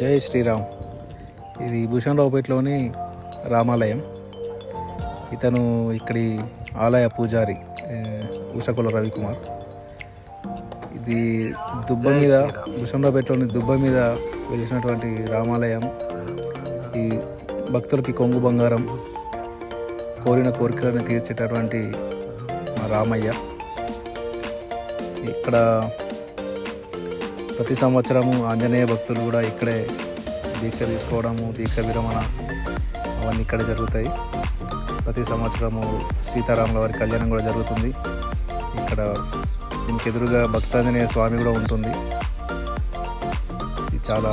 జై శ్రీరామ్. ఇది భూషణరావుపేటలోని రామాలయం. ఇతను ఇక్కడి ఆలయ పూజారి ఉషకుల రవికుమార్. ఇది దుబ్బ మీద భూషణరావుపేటలోని దుబ్బ మీద వెలిసినటువంటి రామాలయం. ఈ భక్తులకి కొంగు బంగారం కోరిన కోరికలను తీర్చేటటువంటి మా రామయ్య. ఇక్కడ ప్రతి సంవత్సరము ఆంజనేయ భక్తులు కూడా ఇక్కడే దీక్ష తీసుకోవడము దీక్ష విరమణ అవన్నీ ఇక్కడే జరుగుతాయి. ప్రతి సంవత్సరము సీతారాముల వారి కళ్యాణం కూడా జరుగుతుంది. ఇక్కడ దీనికి ఎదురుగా భక్తాంజనేయ స్వామి కూడా ఉంటుంది. ఇది చాలా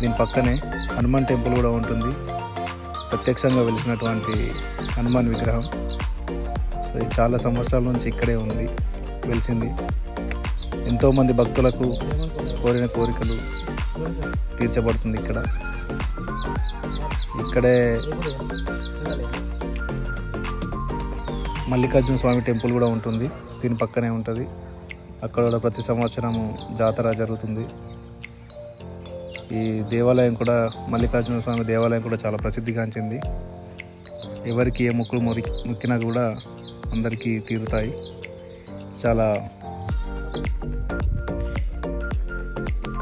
దీని పక్కనే హనుమాన్ టెంపుల్ కూడా ఉంటుంది. ప్రత్యక్షంగా వెలిసినటువంటి హనుమాన్ విగ్రహం. సో ఇది చాలా సంవత్సరాల నుంచి ఇక్కడే ఉంది వెలిసింది. ఎంతోమంది భక్తులకు కోరిన కోరికలు తీర్చబడుతుంది ఇక్కడ. ఇక్కడే మల్లికార్జున స్వామి టెంపుల్ కూడా ఉంటుంది. దీని పక్కనే ఉంటుంది. అక్కడ కూడా ప్రతి సంవత్సరము జాతర జరుగుతుంది. ఈ దేవాలయం కూడా మల్లికార్జున స్వామి దేవాలయం కూడా చాలా ప్రసిద్ధిగాంచింది. ఎవరికి ఏ మొక్కులు మొరి ముక్కినా కూడా అందరికీ తీరుతాయి. చాలా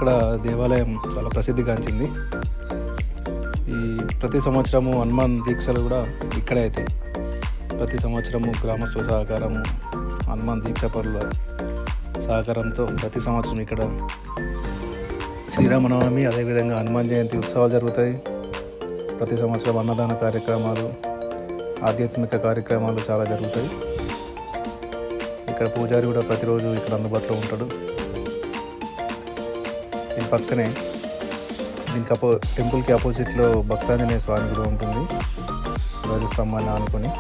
ఇక్కడ దేవాలయం చాలా ప్రసిద్ధిగాంచింది. ఈ ప్రతి సంవత్సరము హనుమాన్ దీక్షలు కూడా ఇక్కడే అవుతాయి ప్రతి సంవత్సరము గ్రామస్తుల సహకారము హనుమాన్ దీక్ష పరుల సహకారంతో ప్రతి సంవత్సరం ఇక్కడ శ్రీరామనవమి అదేవిధంగా హనుమాన్ జయంతి ఉత్సవాలు జరుగుతాయి. ప్రతి సంవత్సరం అన్నదాన కార్యక్రమాలు ఆధ్యాత్మిక కార్యక్రమాలు చాలా జరుగుతాయి. ఇక్కడ పూజారి కూడా ప్రతిరోజు ఇక్కడ అందుబాటులో ఉంటాడు. దీని పక్కనే దీనికి అపో టెంపుల్కి ఆపోజిట్లో భక్తాంజనేయ స్వామి కూడా ఉంటుంది. ధ్వజస్తంభాన్ని ఆనుకొని.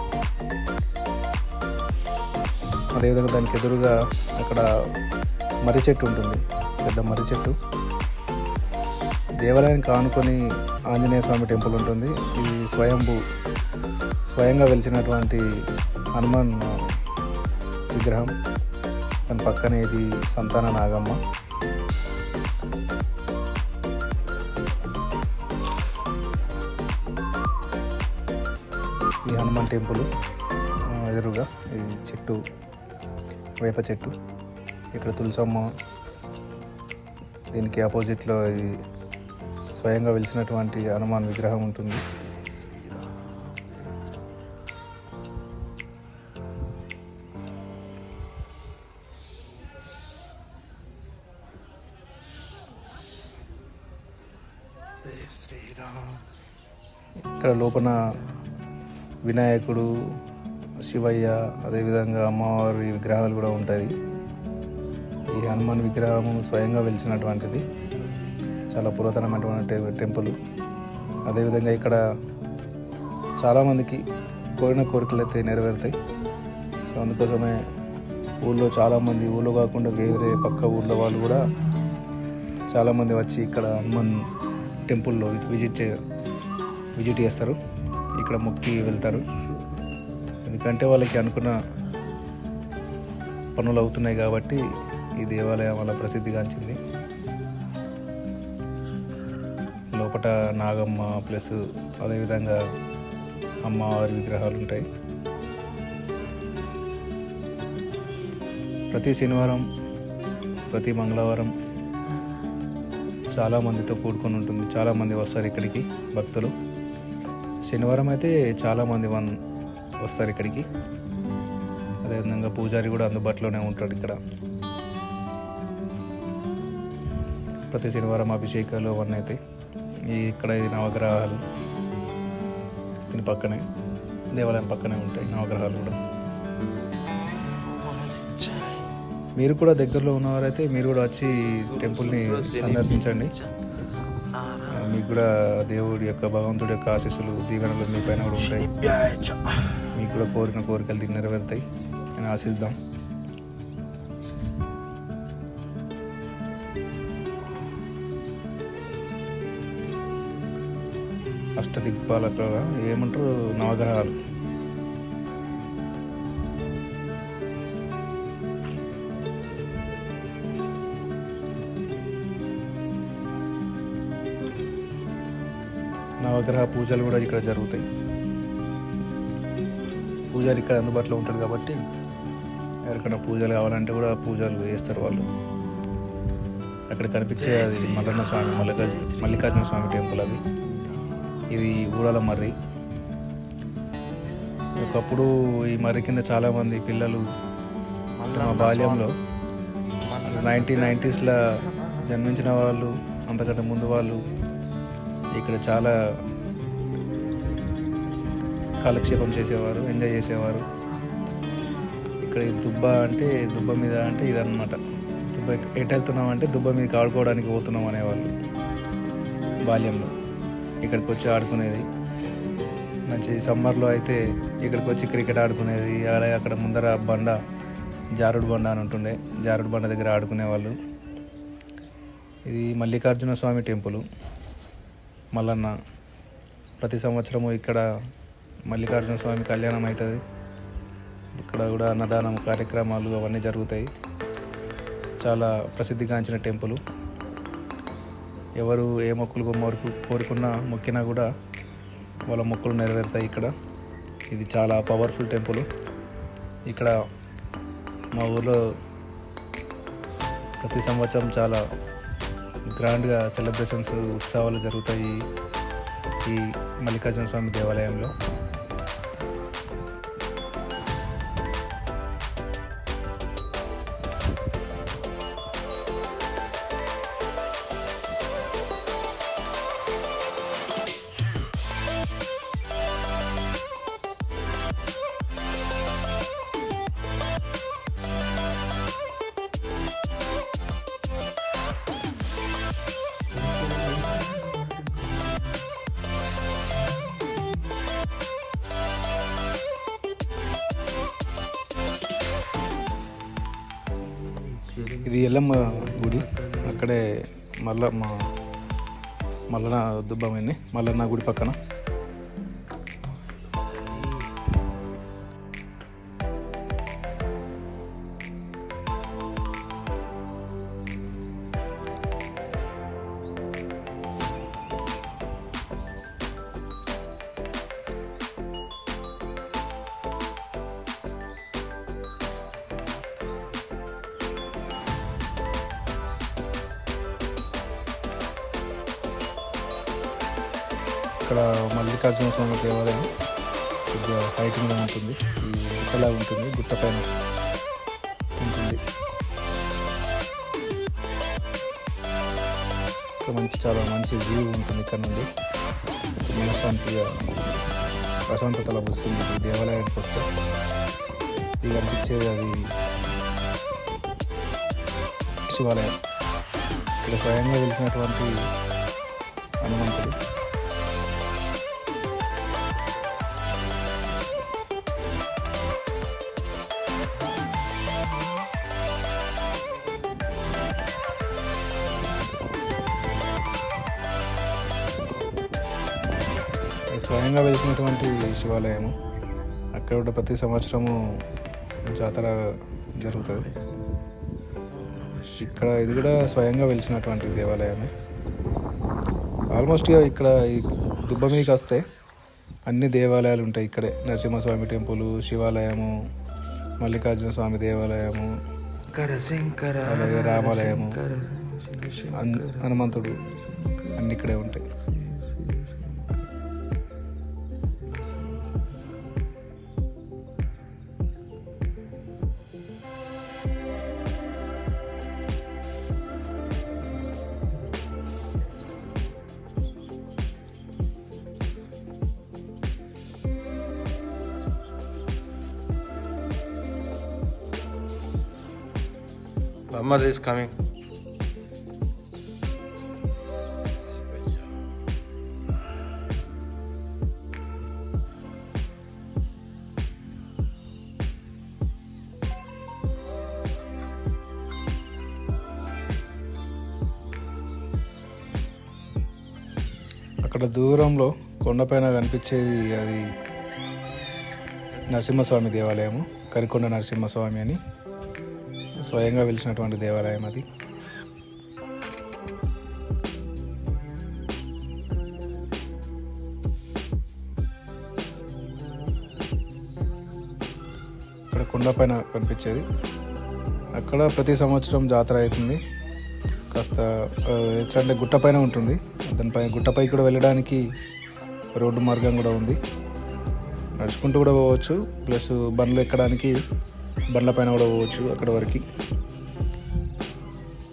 అదేవిధంగా దానికి ఎదురుగా అక్కడ మర్రి చెట్టు ఉంటుంది. పెద్ద మర్రి చెట్టు. దేవాలయానికి ఆనుకొని ఆంజనేయ స్వామి టెంపుల్ ఉంటుంది. ఇది స్వయంభూ స్వయంగా వెలిసినటువంటి హనుమాన్ విగ్రహం. దాని పక్కనే ఇది సంతాన నాగమ్మ. టెంపుల్ ఎదురుగా ఈ చెట్టు వేప చెట్టు ఇక్కడ తులసమ్మ దీనికి ఆపోజిట్లో ఇది స్వయంగా వెలిసినటువంటి హనుమాన్ విగ్రహం ఉంటుంది. ఇక్కడ లోపల వినాయకుడు శివయ్య అదేవిధంగా అమ్మవారి విగ్రహాలు కూడా ఉంటాయి. ఈ హనుమాన్ విగ్రహము స్వయంగా వెలిచినటువంటిది చాలా పురాతనమైనటువంటి టెంపుల్. అదేవిధంగా ఇక్కడ చాలామందికి కోరిన కోరికలు అయితే నెరవేరుతాయి. సో అందుకోసమే ఊళ్ళో చాలామంది ఊళ్ళో కాకుండా వేరే పక్క ఊళ్ళో వాళ్ళు కూడా చాలామంది వచ్చి ఇక్కడ హనుమాన్ టెంపుల్లో విజిట్ చే విజిట్ చేస్తారు. ఇక్కడ మొక్కి వెళ్తారు. ఎందుకంటే వాళ్ళకి అనుకున్న పనులు అవుతున్నాయి కాబట్టి ఈ దేవాలయం వల్ల ప్రసిద్ధిగాంచింది లోపల నాగమ్మ ప్లస్ అదేవిధంగా అమ్మవారి విగ్రహాలు ఉంటాయి. ప్రతి శనివారం ప్రతి మంగళవారం చాలా మందితో కూడుకొని ఉంటుంది. చాలామంది వస్తారు ఇక్కడికి భక్తులు. శనివారం అయితే చాలామంది వన్ వస్తారు ఇక్కడికి. అదేవిధంగా పూజారి కూడా అందుబాటులోనే ఉంటాడు ఇక్కడ. ప్రతి శనివారం అభిషేకాలు అవన్నీ అయితే ఈ ఇక్కడ ఇది నవగ్రహాలు దీని పక్కనే దేవాలయం పక్కనే ఉంటాయి నవగ్రహాలు కూడా. మీరు కూడా దగ్గరలో ఉన్నవారైతే మీరు కూడా వచ్చి టెంపుల్ని సందర్శించండి. మీకు కూడా దేవుడి యొక్క భగవంతుడి యొక్క ఆశీస్సులు దీవెనలు మీ పైన కూడా ఉంటాయి. మీకు కూడా కోరిన కోరికలు దీన్ని నెరవేరుతాయి. అని ఆశిద్దాం. అష్టదిక్పాలక ఏమంటారు? నవగ్రహాలు. నవగ్రహ పూజలు కూడా ఇక్కడ జరుగుతాయి. పూజారి ఇక్కడ అందుబాటులో ఉంటాడు కాబట్టి ఎవరికైనా పూజలు కావాలంటే కూడా పూజలు చేస్తారు వాళ్ళు. అక్కడ కనిపించే అది మల్లన్న స్వామి మల్లికార్జున మల్లికార్జున స్వామి టెంపుల్ అది. ఇది ఊడల మర్రి. ఒకప్పుడు ఈ మర్రి కింద చాలామంది పిల్లలు మా బాల్యంలో నైన్టీన్ నైంటీస్లో జన్మించిన వాళ్ళు అంతకంటే ముందు వాళ్ళు ఇక్కడ చాలా కాలక్షేపం చేసేవారు ఎంజాయ్ చేసేవారు. ఇక్కడ దుబ్బ అంటే దుబ్బ మీద అంటే ఇదన్నమాట. దుబ్బ ఎటు వెళ్తున్నాం అంటే దుబ్బ మీదకి ఆడుకోవడానికి పోతున్నాం అనేవాళ్ళు బాల్యంలో. ఇక్కడికి వచ్చి ఆడుకునేది. మంచి సమ్మర్లో అయితే ఇక్కడికి వచ్చి క్రికెట్ ఆడుకునేది. అలాగే అక్కడ ముందర బండ జారుడు బండ అని ఉంటుండే. జారుడు బండ దగ్గర ఆడుకునేవాళ్ళు. ఇది మల్లికార్జున స్వామి టెంపుల్. మల్లన్న ప్రతి సంవత్సరము ఇక్కడ మల్లికార్జున స్వామి కళ్యాణం అవుతుంది. ఇక్కడ కూడా అన్నదానం కార్యక్రమాలు అవన్నీ జరుగుతాయి. చాలా ప్రసిద్ధిగాంచిన టెంపుల్. ఎవరు ఏ మొక్కులు కోరుకు కోరుకున్నా మొక్కినా కూడా వాళ్ళ మొక్కులు నెరవేరుతాయి ఇక్కడ. ఇది చాలా పవర్ఫుల్ టెంపుల్. ఇక్కడ మా ఊర్లో ప్రతి సంవత్సరం చాలా గ్రాండ్గా సెలబ్రేషన్స్ ఉత్సవాలు జరుగుతాయి ఈ మల్లికార్జున స్వామి దేవాలయంలో. ఇది ఎల్లమ్మ గుడి. అక్కడే మల్ల మా మల్లన దుబ్బమైంది. మల్లన్న గుడి పక్కన. మల్లికార్జున స్వామి దేవాలయం కొద్దిగా హైటింగ్లో ఉంటుంది. ఈ గుట్టలా ఉంటుంది. గుట్ట పైన ఉంటుంది. మంచి చాలా మంచి వ్యూ ఉంటుంది ఇక్కడ నుండి. మనశ్శాంతిగా ప్రశాంతత లభిస్తుంది ఈ దేవాలయానికి వస్తే. ఇది అనిపించేది అది శివాలయం. ఇక్కడ స్వయంగా వెలిసినటువంటి హనుమంతుడు. స్వయంగా వెలిసినటువంటి శివాలయము. అక్కడ కూడా ప్రతి సంవత్సరము జాతర జరుగుతుంది. ఇక్కడ ఇది కూడా స్వయంగా వెలిసినటువంటి దేవాలయమే. ఆల్మోస్ట్ ఇక ఇక్కడ ఈ దుబ్బ మీదకి వస్తే అన్ని దేవాలయాలు ఉంటాయి ఇక్కడే. నరసింహస్వామి టెంపుల్ శివాలయము మల్లికార్జున స్వామి దేవాలయము అలాగే రామాలయము హన్- హనుమంతుడు అన్ని ఇక్కడే ఉంటాయి. Muhammad is coming. అక్కడ దూరంలో కొండపైన కనిపించేది అది నరసింహస్వామి దేవాలయము కరికొండ నరసింహస్వామి అని స్వయంగా వెలిసినటువంటి దేవాలయం అది. ఇక్కడ కొండపైన కనిపించేది. అక్కడ ప్రతి సంవత్సరం జాతర అవుతుంది. కాస్త ఎట్లా అంటే గుట్టపైన ఉంటుంది. దానిపైన గుట్టపై కూడా వెళ్ళడానికి రోడ్డు మార్గం కూడా ఉంది. నడుచుకుంటూ కూడా పోవచ్చు. ప్లస్ బండ్లు ఎక్కడానికి బండ్ల పైన కూడా పోవచ్చు అక్కడ వరకు.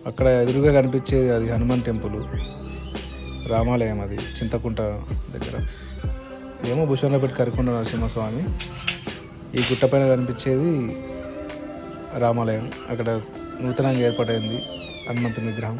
అక్కడ ఎదురుగా కనిపించేది అది హనుమాన్ టెంపుల్. రామాలయం అది చింతకుంట దగ్గర. ఏమో భూషణపేట కరికొండ నరసింహస్వామి. ఈ గుట్టపైన కనిపించేది రామాలయం. అక్కడ నూతనంగా ఏర్పాటైంది హనుమంతుని విగ్రహం.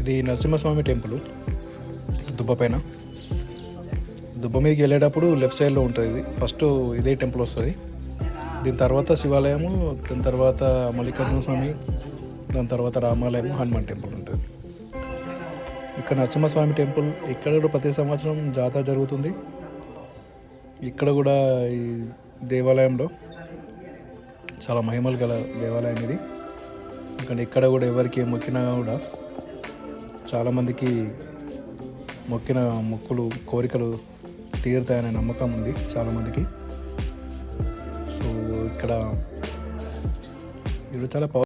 ఇది నరసింహస్వామి టెంపుల్ దుబ్బ పైన. దుబ్బ మీదకి వెళ్ళేటప్పుడు లెఫ్ట్ సైడ్లో ఉంటుంది ఇది. ఫస్ట్ ఇదే టెంపుల్ వస్తుంది. దీని తర్వాత శివాలయము దాని తర్వాత మల్లికార్జున స్వామి దాని తర్వాత రామాలయం హనుమాన్ టెంపుల్ ఉంటుంది. ఇక్కడ నరసింహస్వామి టెంపుల్ ఇక్కడ కూడా ప్రతి సంవత్సరం జాతర జరుగుతుంది. ఇక్కడ కూడా ఈ దేవాలయంలో చాలా మహిమలు గల దేవాలయం ఇది. కానీ ఇక్కడ కూడా ఎవరికి మొక్కినా కూడా చాలామందికి మొక్కిన మొక్కులు కోరికలు తీరుతాయనే నమ్మకం ఉంది చాలామందికి. సో ఇక్కడ ఇది చాలా పవర్